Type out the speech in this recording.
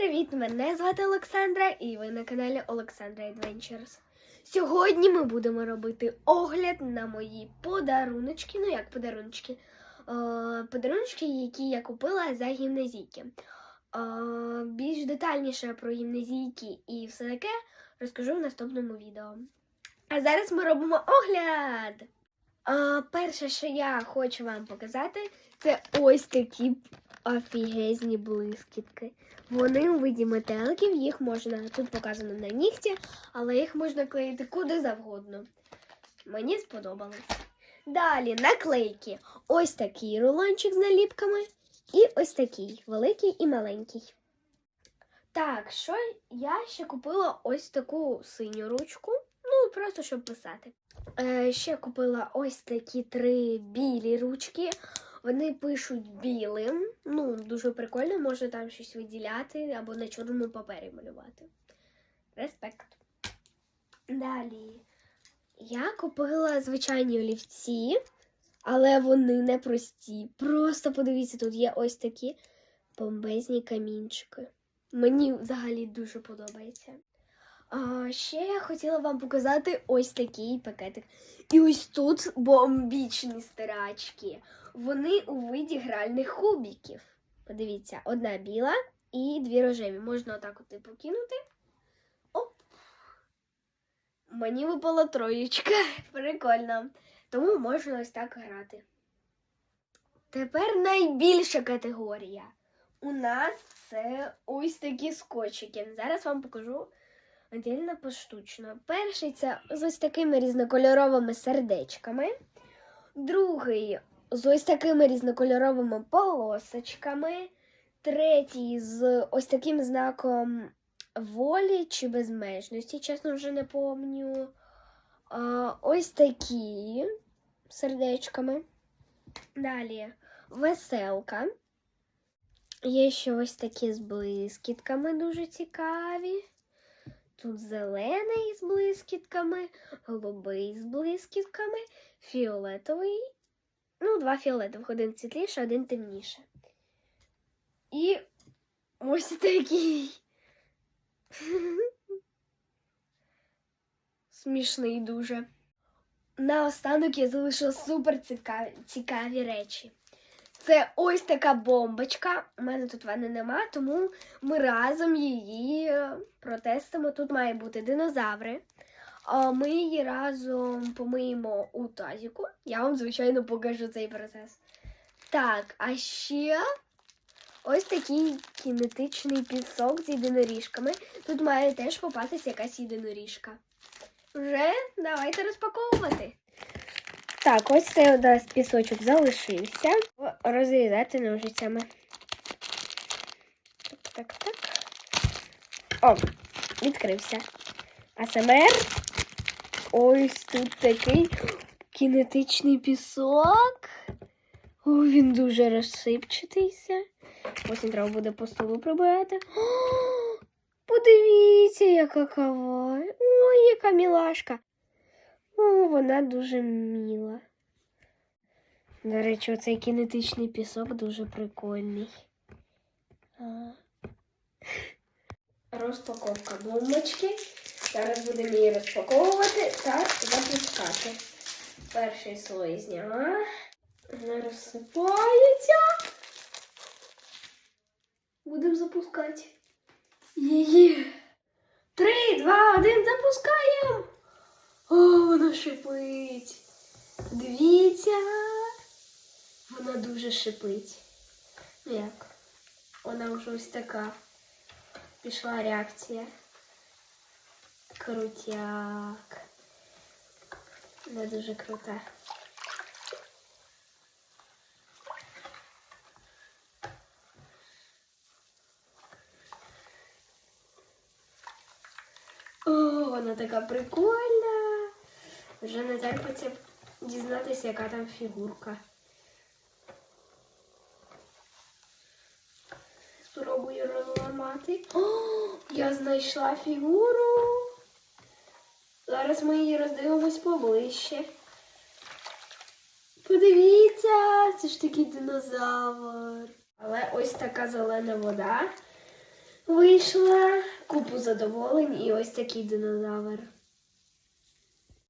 привіт! Мене звати Олександра і ви на каналі Олександра Adventures. Сьогодні ми будемо робити огляд на мої подаруночки. Ну як подаруночки? Е, подаруночки, які я купила за гімназійки. Е, більш детальніше про гімназійки і все таке розкажу в наступному відео. А зараз ми робимо огляд. Е, перше, що я хочу вам показати, це ось такі офігезні блискітки. Вони у виді метеликів, їх можна, тут показано на нігті, але їх можна клеїти куди завгодно. Мені сподобалось. Далі наклейки. Ось такий рулончик з наліпками. І ось такий великий і маленький. Так, що я ще купила ось таку синю ручку. Ну, просто щоб писати. Е, ще купила ось такі три білі ручки. Вони пишуть білим. Ну, дуже прикольно, можна там щось виділяти або на чорному папері малювати. Респект. Далі. Я купила звичайні олівці, але вони не прості. Просто подивіться, тут є ось такі бомбезні камінчики. Мені взагалі дуже подобається. Ще я хотіла вам показати ось такий пакетик. І ось тут бомбічні стирачки. Вони у виді гральних кубиків. Подивіться, одна біла і дві рожеві. Можна отак от типу кинути. Оп! Мені випала троєчка. Прикольно. Тому можна ось так грати. Тепер найбільша категорія. У нас це ось такі скотчики. Зараз вам покажу отдельно поштучно. Перший це з ось такими різнокольоровими сердечками. Другий з ось такими різнокольоровими полосочками. Третій з ось таким знаком волі чи безмежності, чесно вже не помню. А, ось такі сердечками. Далі веселка. Є ще ось такі з блискітками дуже цікаві. Тут зелений з блискітками, голубий з блискітками, фіолетовий. Ну, два фіолетових, один світліше, один темніше. І ось такий. Смішний дуже. Наостанок я залишила супер цікаві, цікаві речі. Це ось така бомбочка. У мене тут вани нема, тому ми разом її е, протестимо. Тут має бути динозаври. Ми її разом помиємо у тазіку. Я вам, звичайно, покажу цей процес. Так, а ще ось такий кінетичний пісок з єдиноріжками. Тут має теж попастися якась єдиноріжка. Вже давайте розпаковувати. Так, ось цей у нас пісочок залишився. Розрізати ножицями. Так, так, так. О, відкрився. АСМР. Ось тут такий кінетичний пісок. О, він дуже розсипчатийся. Потім треба буде по столу прибирати. Подивіться, яка кава. Ой, яка мілашка. О, вона дуже міла. До речі, оцей кінетичний пісок дуже прикольний. Розпаковка бомбочки. Зараз будемо її розпаковувати та запускати. Перший слой зняла. Вона розсипається. Будемо запускати. Її. Три, два, один, запускаємо. О, вона шипить. Дивіться. Вона дуже шипить. Ну як? Вона вже ось така. Пішла реакція. Крутяк. Вона дуже крута. О, вона така прикольна. Вже не терпиться дізнатися, яка там фігурка. Спробую розламати. О, я знайшла фігуру. Зараз ми її роздивимось поближче. Подивіться, це ж такий динозавр. Але ось така зелена вода. Вийшла купу задоволень і ось такий динозавр.